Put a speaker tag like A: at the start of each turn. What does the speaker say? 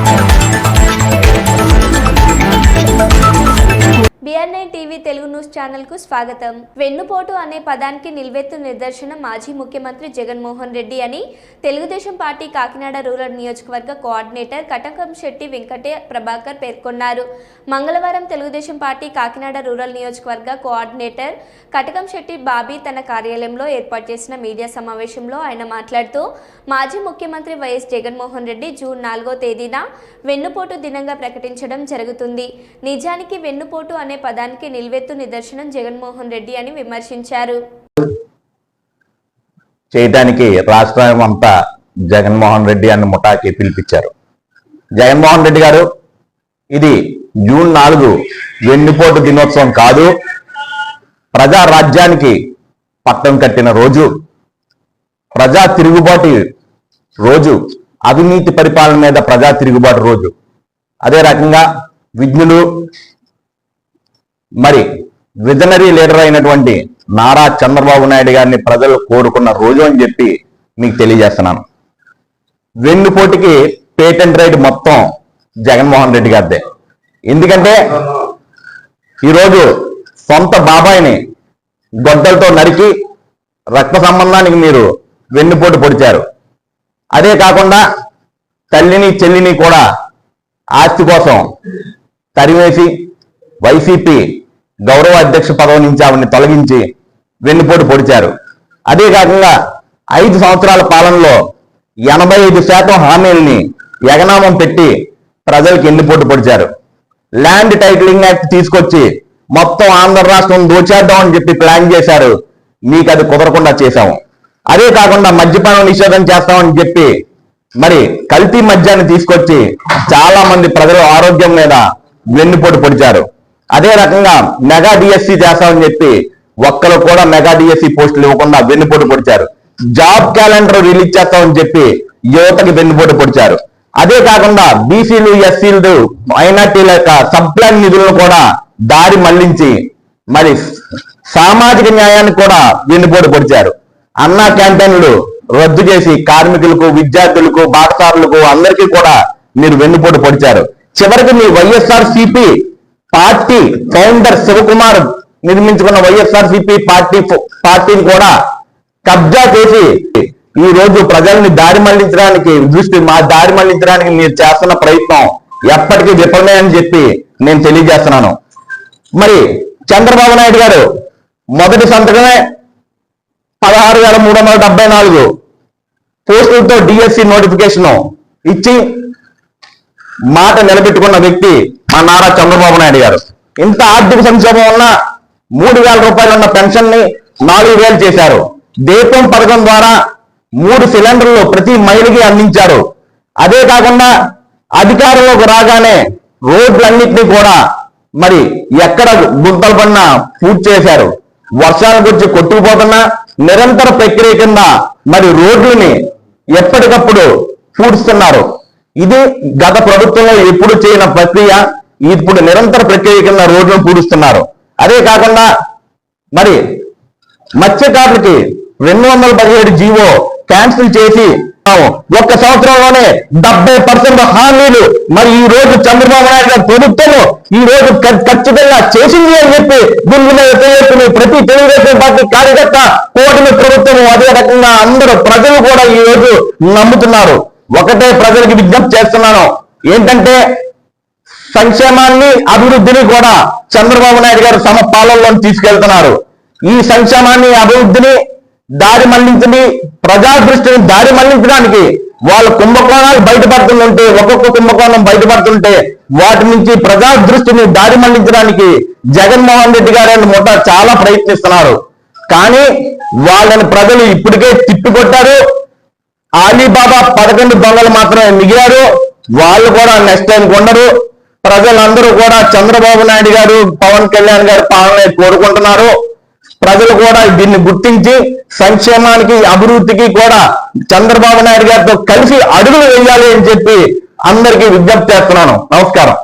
A: 아! Telugu news ఛానల్కు స్వాగతం. వెన్నుపోటు అనే పదానికి నిల్వెత్తు నిదర్శనం మాజీ ముఖ్యమంత్రి జగన్మోహన్ రెడ్డి అని తెలుగుదేశం పార్టీ కాకినాడ రూరల్ నియోజకవర్గ కోఆర్డినేటర్ కటకం శెట్టి వెంకటే ప్రభాకర్ పేర్కొన్నారు. మంగళవారం తెలుగుదేశం పార్టీ కాకినాడ రూరల్ నియోజకవర్గ కోఆర్డినేటర్ కటకం శెట్టి బాబీ తన కార్యాలయంలో ఏర్పాటు చేసిన మీడియా సమావేశంలో ఆయన మాట్లాడుతూ మాజీ ముఖ్యమంత్రి వైఎస్ జగన్మోహన్ రెడ్డి జూన్ నాలుగో తేదీన వెన్నుపోటు దినంగా ప్రకటించడం జరుగుతుంది. నిజానికి వెన్నుపోటు అనే పదానికి నిల్వెత్తు నిదర్శనం జగన్మోహన్ రెడ్డి అని విమర్శించారు.
B: చేయడానికి రాష్ట్రం అంతా జగన్మోహన్ రెడ్డి అని ముఠాకి పిలిపించారు. జగన్మోహన్ రెడ్డి గారు ఇది జూన్ నాలుగు వెన్నుపోటు దినోత్సవం కాదు ప్రజా రాజ్యానికి పట్టం కట్టిన రోజు ప్రజా తిరుగుబాటు రోజు అవినీతి పరిపాలన మీద ప్రజా తిరుగుబాటు రోజు. అదే రకంగా విజ్ఞులు మరి విజనరీ లీడర్ అయినటువంటి నారా చంద్రబాబు నాయుడు గారిని ప్రజలు కోరుకున్న రోజు అని చెప్పి మీకు తెలియజేస్తున్నాను. వెన్నుపోటుకి పేటెంట్ రైట్ మొత్తం జగన్మోహన్ రెడ్డి గారిదే. ఎందుకంటే ఈరోజు సొంత బాబాయిని గొడ్డలతో నరికి రక్త సంబంధానికి మీరు వెన్నుపోటు పొడిచారు. అదే కాకుండా తల్లిని చెల్లిని కూడా ఆస్తి కోసం తరివేసి వైసీపీ గౌరవ అధ్యక్ష పదవి నుంచి ఆవిడని తొలగించి వెన్నుపోటు పొడిచారు. అదే కాకుండా ఐదు సంవత్సరాల పాలనలో ఎనభై ఐదు శాతం హామీల్ని ఎగనామం పెట్టి ప్రజలకు ఎన్నిపోటు పొడిచారు. ల్యాండ్ టైటిలింగ్ యాక్ట్ తీసుకొచ్చి మొత్తం ఆంధ్ర రాష్ట్రం దోచేద్దాం అని చెప్పి ప్లాన్ చేశారు. మీకు అది కుదరకుండా చేశాము. అదే కాకుండా మద్యపానం నిషేధం చేస్తామని చెప్పి మరి కల్తీ మద్యాన్ని తీసుకొచ్చి చాలా మంది ప్రజల ఆరోగ్యం మీద వెన్నుపోటు పొడిచారు. అదే రకంగా మెగా డిఎస్సి చేస్తామని చెప్పి ఒక్కరు కూడా మెగా డిఎస్సి పోస్టులు ఇవ్వకుండా వెన్నుపోటు పొడిచారు. జాబ్ క్యాలెండర్ రిలీజ్ చేస్తామని చెప్పి యువతకి వెన్నుపోటు పొడిచారు. అదే కాకుండా బీసీలు ఎస్సీలు మైనార్టీల యొక్క సబ్ప్లాన్ నిధులను కూడా దారి మళ్ళించి మరి సామాజిక న్యాయాన్ని కూడా వెన్నుపోటు పొడిచారు. అన్నా క్యాంటీన్లు రద్దు చేసి కార్మికులకు విద్యార్థులకు బాటసారులకు అందరికీ కూడా మీరు వెన్నుపోటు పొడిచారు. చివరికి మీ Y S R C P party founder Sivakumar నిర్మించుకున్న Y S R C P party పార్టీని కూడా కబ్జా చేసి ఈ రోజు ప్రజల్ని దారి మళ్ళించడానికి దృష్టి మా దారి మళ్ళించడానికి మీరు చేస్తున్న ప్రయత్నం ఎప్పటికీ విఫలమే అని చెప్పి నేను తెలియజేస్తున్నాను. మరి చంద్రబాబు నాయుడు గారు మొదటి సంతకమే పదహారు వేల మూడు వందల డెబ్బై నాలుగు పోస్టులతో డిఎస్సి నోటిఫికేషన్ ఇచ్చి మాట నిలబెట్టుకున్న వ్యక్తి మా నారా చంద్రబాబు నాయుడు గారు. ఇంత ఆర్థిక సంక్షోభం ఉన్న మూడు వేల రూపాయలు ఉన్న పెన్షన్ని నాలుగు వేలు చేశారు. దీపం పథకం ద్వారా మూడు సిలిండర్లు ప్రతి మైలుకి అందించారు. అదే కాకుండా అధికారంలోకి రాగానే రోడ్లన్నింటినీ కూడా మరి ఎక్కడ గుంతలు పడినా పూర్తి చేశారు. వర్షాల గురించి కొట్టుకుపోతున్నా నిరంతర ప్రక్రియ కింద మరి రోడ్లని ఎప్పటికప్పుడు పూడుస్తున్నారు. ఇది గత ప్రభుత్వంలో ఎప్పుడు చేయని ప్రక్రియ. ఇప్పుడు నిరంతర ప్రక్రియ కింద రోడ్లను పూడుస్తున్నారు. అదే కాకుండా మరి మత్స్యకారులకి రెండు వందల పదిహేడు జీవో క్యాన్సిల్ చేసి ఒక్క సంవత్సరంలోనే డెబ్బై పర్సెంట్ హామీలు మరి ఈ రోజు చంద్రబాబు నాయుడు గారి ప్రభుత్వం ఈ రోజు ఖచ్చితంగా చేసింది అని చెప్పి గుండె మీద ఎత్తుకుని ప్రతి తెలుగుదేశం పార్టీ కార్యకర్త కూటమి ప్రభుత్వం అదే రకంగా అందరూ ప్రజలు కూడా ఈ రోజు నమ్ముతున్నారు. ఒకటే ప్రజలకు విజ్ఞప్తి చేస్తున్నాను. ఏంటంటే సంక్షేమాన్ని అభివృద్ధిని కూడా చంద్రబాబు నాయుడు గారు తమ పాలనలోని తీసుకెళ్తున్నారు. ఈ సంక్షేమాన్ని అభివృద్ధిని దారి మళ్ళించింది ప్రజా దృష్టిని దారి మళ్ళించడానికి వాళ్ళ కుంభకోణాలు బయటపడుతుంటే ఒక్కొక్క కుంభకోణం బయటపడుతుంటే వాటి నుంచి ప్రజా దృష్టిని దారి మళ్ళించడానికి జగన్మోహన్ రెడ్డి గారు ముఠ చాలా ప్రయత్నిస్తున్నారు. కానీ వాళ్ళని ప్రజలు ఇప్పటికే తిప్పికొట్టారు. ఆలీబాబా పదకొండు దొంగలు మాత్రమే మిగిలారు. వాళ్ళు కూడా నెక్స్ట్ టైం ఉండరు. ప్రజలందరూ కూడా చంద్రబాబు నాయుడు గారు పవన్ కళ్యాణ్ గారి పాలన కోరుకుంటున్నారు. ప్రజలు కూడా దీన్ని గుర్తించి సంక్షేమానికి అభివృద్ధికి కూడా చంద్రబాబు నాయుడు గారితో కలిసి అడుగులు వేయాలి అని చెప్పి అందరికీ విజ్ఞప్తి చేస్తున్నాను. నమస్కారం.